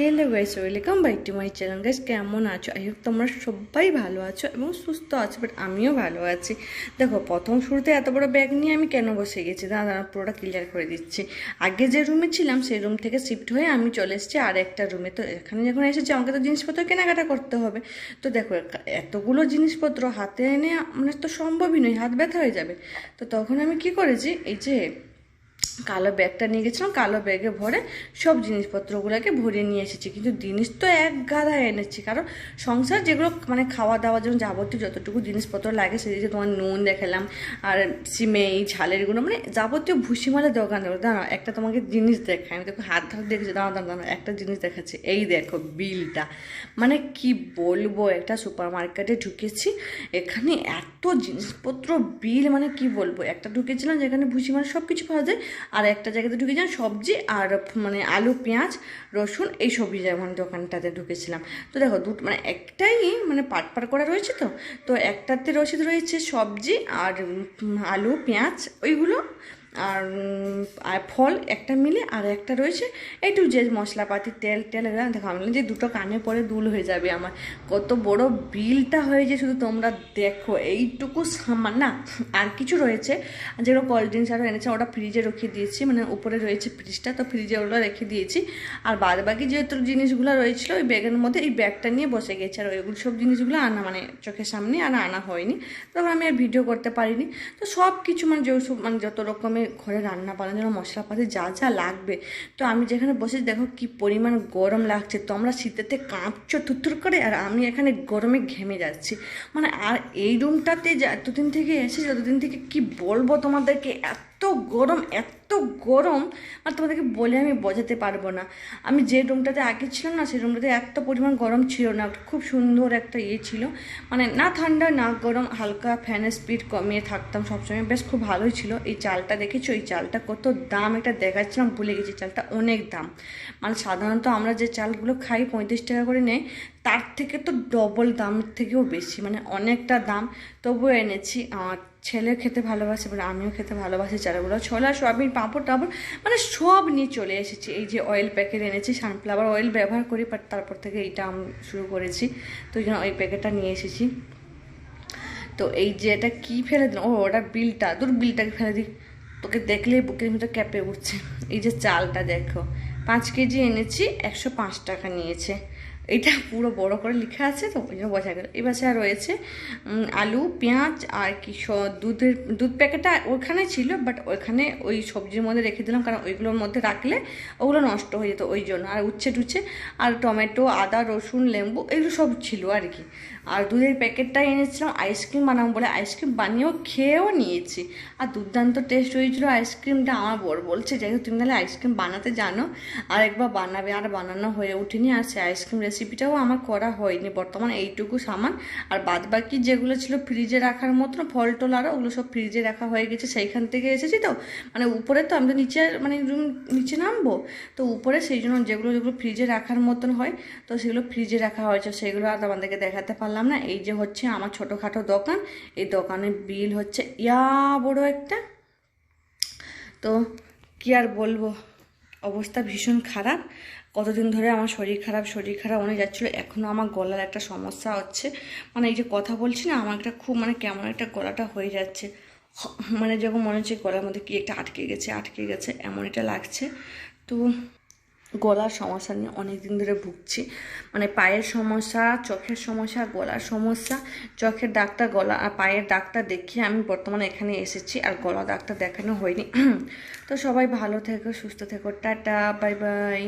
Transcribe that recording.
Hello guys welcome by to my channel guys কেমন আছো? I hope তোমরা সবাই ভালো আছো এবং সুস্থ আছো বাট আমিও ভালো আছি। দেখো, প্রথম শুরুতে এত বড় ব্যাগ নিয়ে আমি কেন বসে গেছি? দাদা পুরোটা ক্লিয়ার করে দিচ্ছি। আগে যে রুমে ছিলাম, সেই রুম থেকে শিফট হয়ে আমি চলে এসেছি আর একটা রুমে তো এখানে যখন এসেছি, আমাকে তো জিনিসপত্র কেনাকাটা করতে হবে। তো দেখো এতগুলো জিনিসপত্র হাতে এনে মানে তো সম্ভবই নয়, হাত ব্যথা হয়ে যাবে। তো তখন আমি কি করেছি, এই যে কালো ব্যাগটা নিয়ে গেছিলাম, কালো ব্যাগে ভরে সব জিনিসপত্রগুলোকে ভরে নিয়ে এসেছি। কিন্তু জিনিস তো এক গাদা এনেছি, কারণ সংসার যেগুলো মানে খাওয়া দাওয়ার জন্য যাবতীয় যতটুকু জিনিসপত্র লাগে সেদিকে তোমার নুন দেখালাম, আর সিমেই ঝালের গুঁড়ো মানে যাবতীয় ভুসিমালের দোকান দেবো। দাঁড়া একটা তোমাকে জিনিস দেখায় আমি দেখো হাত হাত দেখেছি দাঁড়া দাঁড়া দাঁড়া একটা জিনিস দেখাচ্ছে। এই দেখো, বিলটা। মানে কি বলব, একটা সুপার মার্কেটে ঢুকেছি, এখানে এত জিনিসপত্র, বিল মানে কি বলব? একটা ঢুকেছিলাম যেখানে ভুসিমাল সব কিছু পাওয়া যায় আর একটা জায়গাতে ঢুকে যান সবজি আর মানে আলু, পেঁয়াজ, রসুন, এই সবজি মানে দোকানটাতে ঢুকেছিলাম। তো দেখো দুটো মানে একটাই মানে পাট পাট করা রয়েছে তো? তো একটাতে রসিদ রয়েছে সবজি আর আলু, পেঁয়াজ, ওইগুলো। আর আর ফল একটা মিলে আর একটা রয়েছে। একটু যে মশলাপাতি, তেল টেল এগুলো দেখো আমি যে দুটো কানে পরে দুল হয়ে যাবে আমার। কত বড় বিলটা হয়েছে শুধু তোমরা দেখো, এইটুকু সামান, না, আর কিছু রয়েছে। যেগুলো কোল্ড ড্রিঙ্কস আরও এনেছে, ওটা ফ্রিজে রেখে দিয়েছি মানে উপরে রয়েছে ফ্রিজটা তো ফ্রিজে ওগুলো রেখে দিয়েছি। আর বাদ বাকি যেহেতু জিনিসগুলো রয়েছিল, ওই ব্যাগের মধ্যে এই ব্যাগটা নিয়ে বসে গেছে, আর ওইগুলো সব জিনিসগুলো আনা মানে চোখের সামনে আর আনা হয়নি। তখন আমি আর ভিডিও করতে পারিনি। তো সব কিছু মানে যে মানে যত রকমের ঘরে রান্না বান্নার জন্য মশলাপাতি যা যা লাগবে। তো আমি যেখানে বসে দেখো কি পরিমাণ গরম লাগছে। তোমরা শীতেতে কাঁপছো থুতুর করে, আর আমি এখানে গরমে ঘেমে যাচ্ছি। মানে আর এই রুমটাতে যা এতদিন থেকে এসেছি এতদিন থেকে কি বলব তোমাদেরকে? এত গরম, এত গরম, আর তোমাদেরকে বলে আমি বোঝাতে পারব না। আমি যে রুমটাতে আগে ছিলাম না, সেই রুমটাতে এত পরিমাণ গরম ছিল না। খুব সুন্দর একটা ইয়ে ছিল। মানে না ঠান্ডা, না গরম, হালকা ফ্যানের স্পিড কমিয়ে থাকতাম সবসময়। বেশ খুব ভালোই ছিল। এই চালটা দেখেছ? এই চালটা কত দাম এটা দেখাচ্ছিলাম, ভুলে গেছি। চালটা অনেক দাম। মানে সাধারণত আমরা যে চালগুলো খাই, পঁয়ত্রিশ টাকা করে নেয় তার থেকে তো ডবল দামের থেকেও বেশি। মানে অনেকটা দাম। তবুও এনেছি। ছেলে খেতে ভালোবাসে, এবার আমিও খেতে ভালোবাসি চালগুলো ছোলা, সয়াবিন, পাঁপড়, টাপড় মানে সব নিয়ে চলে এসেছি। এই যে অয়েল প্যাকেট এনেছি সানফ্লাওয়ার অয়েল ব্যবহার করি বাট তারপর থেকে এইটা আমি শুরু করেছি। তো ওই জন্য ওই প্যাকেটটা নিয়ে এসেছি। তো এই যে এটা কী ফেলে দিল? ও, ওটা বিলটা তোর বিলটাকে ফেলে দিই। তোকে দেখলেই বুকের ভিতরে ক্যাপে উঠছে। এই যে চালটা দেখো, পাঁচ কেজি এনেছি, একশো পাঁচ টাকা নিয়েছে। এটা পুরো বড় করে লেখা আছে, তো ওই জন্য বোঝা গেল। এবার রয়েছে আলু, পেঁয়াজ আর কি দুধের, দুধ প্যাকেটটা ওখানে ছিল বাট ওইখানে ওই সবজির মধ্যে রেখে দিলাম, কারণ ওইগুলোর মধ্যে রাখলে ওগুলো নষ্ট হয়ে যেত ওই জন্য। আর উচ্ছে টুচ্ছে, আর টমেটো, আদা, রসুন লেম্বু এগুলো সব ছিল আর কি। আর দুধের প্যাকেটটা এনেছিলাম আইসক্রিম বানাবো বলে আইসক্রিম বানিয়েও খেয়েও নিয়েছি। আর দুর্দান্ত টেস্ট হয়েছিল আইসক্রিমটা আমার বড় বলছে, যাই তুমি তাহলে আইসক্রিম বানাতে জানো আর একবার বানাবে। আর বানানো হয়ে ওঠেনি, আর সে আইসক্রিম রেসিপিটাও আমার করা হয়নি। বর্তমানে এইটুকু সামান। আর বাদ বাকি যেগুলো ছিল ফ্রিজে রাখার মতন ফল টল আরও ওগুলো সব ফ্রিজে রাখা হয়ে গেছে। সেইখান থেকে এসেছি তো। মানে উপরে তো আমি তো নিচে মানে রুম নিচে নামবো। তো উপরে সেই জন্য যেগুলো যেগুলো ফ্রিজে রাখার মতন হয়, তো সেগুলো ফ্রিজে রাখা হয়েছে। সেগুলো আর আমাদেরকে দেখাতে পারলাম না। এই যে হচ্ছে আমার ছোটোখাটো দোকান। এই দোকানের বিল হচ্ছে, ইয়া বড় একটা। তো কি আর বলব? অবস্থা ভীষণ খারাপ। কতদিন ধরে আমার শরীর খারাপ শরীর খারাপ, অনেক যাচ্ছিল। এখনও আমার গলার একটা সমস্যা হচ্ছে। মানে এই যে কথা বলছি না, আমার একটা খুব মানে কেমন একটা গলাটা হয়ে যাচ্ছে। মানে যখন মনে হচ্ছে গলার মধ্যে কি একটা আটকে গেছে আটকে গেছে, এমন এটা লাগছে। তো গলার সমস্যা নিয়ে অনেক দিন ধরে ভুগছি। মানে পায়ের সমস্যা, চোখের সমস্যা, গলার সমস্যা, চোখের ডাক্তার গলা আর পায়ের ডাক্তার দেখিয়ে আমি বর্তমানে এখানে এসেছি আর গলা ডাক্তার দেখানো হয়নি। তো সবাই ভালো থেকো, সুস্থ থেকো, টাটা, বাই বাই।